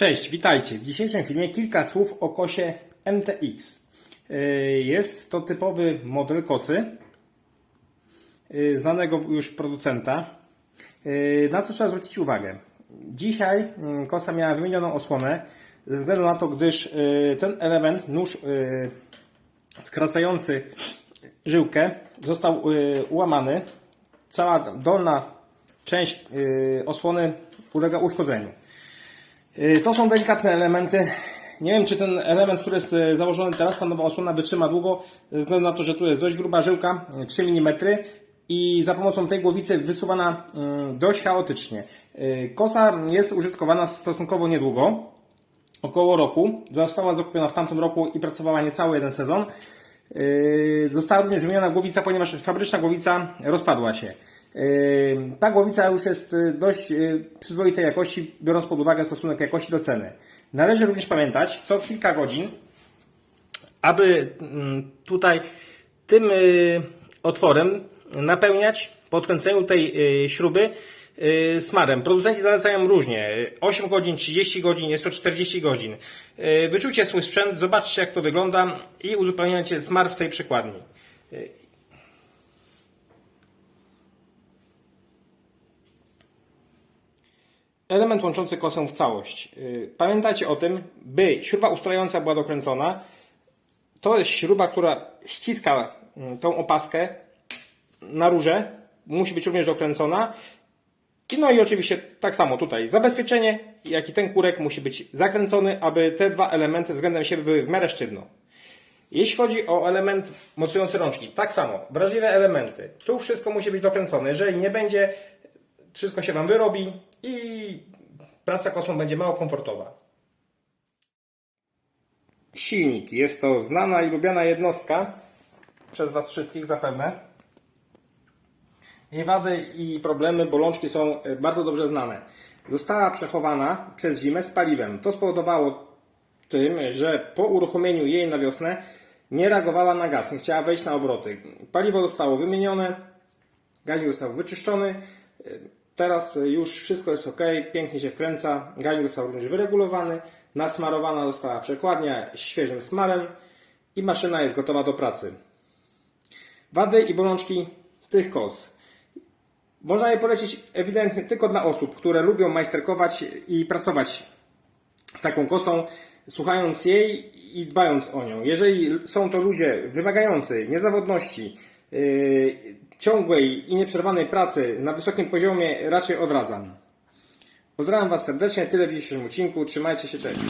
Cześć, witajcie. W dzisiejszym filmie kilka słów o kosie MTX. Yy, Jest to typowy model kosy yy, znanego już producenta. Yy, Na co trzeba zwrócić uwagę? Dzisiaj yy, kosa miała wymienioną osłonę ze względu na to, gdyż ten element, nóż skracający żyłkę został ułamany. Cała dolna część osłony ulega uszkodzeniu. Y, To są delikatne elementy. Nie wiem, czy ten element, który jest y, założony teraz, ta nowa osłona wytrzyma długo, ze względu na to, że tu jest dość gruba żyłka, y, 3 mm i za pomocą tej głowicy wysuwana y, dość chaotycznie. Y, Kosa jest użytkowana stosunkowo niedługo, około roku. Została zakupiona w tamtym roku i pracowała niecały jeden sezon. Została również wymieniona głowica, ponieważ fabryczna głowica rozpadła się. Ta głowica już jest yy, dość yy, przyzwoitej jakości, biorąc pod uwagę stosunek jakości do ceny. Należy również pamiętać, co kilka godzin, aby mm, tutaj tym yy, otworem napełniać po odkręceniu tej śruby smarem. Producenci zalecają różnie. 8 godzin, 30 godzin, jest to 40 godzin. Wyczujcie swój sprzęt, zobaczcie jak to wygląda i uzupełniajcie smar w tej przekładni. Element łączący kosę w całość. Yy, Pamiętajcie o tym, by śruba ustrajająca była dokręcona. To jest śruba, która ściska mm, tą opaskę na rurze. Musi być również dokręcona. No i oczywiście tak samo tutaj zabezpieczenie, jak i ten kurek musi być zakręcony, aby te dwa elementy względem siebie były w miarę sztywno. Jeśli chodzi o element mocujący rączki, tak samo, wrażliwe elementy. Tu wszystko musi być dokręcone. Jeżeli nie będzie, wszystko się Wam wyrobi i praca kosmą będzie mało komfortowa. Silnik. Jest to znana i lubiana jednostka przez Was wszystkich zapewne. Jej wady i problemy, bolączki są e, bardzo dobrze znane. Została przechowana przez zimę z paliwem. To spowodowało tym, że po uruchomieniu jej na wiosnę nie reagowała na gaz, nie chciała wejść na obroty. Paliwo zostało wymienione, gaźnik został wyczyszczony. E, Teraz już wszystko jest ok, pięknie się wkręca. Gaźnik został również wyregulowany. Nasmarowana została przekładnia świeżym smarem i maszyna jest gotowa do pracy. Wady i bolączki tych kos. Można je polecić ewidentnie tylko dla osób, które lubią majsterkować i pracować z taką kosą, słuchając jej i dbając o nią. Jeżeli są to ludzie wymagający niezawodności, yy, ciągłej i nieprzerwanej pracy na wysokim poziomie, raczej odradzam. Pozdrawiam Was serdecznie, tyle w dzisiejszym odcinku, trzymajcie się, cześć.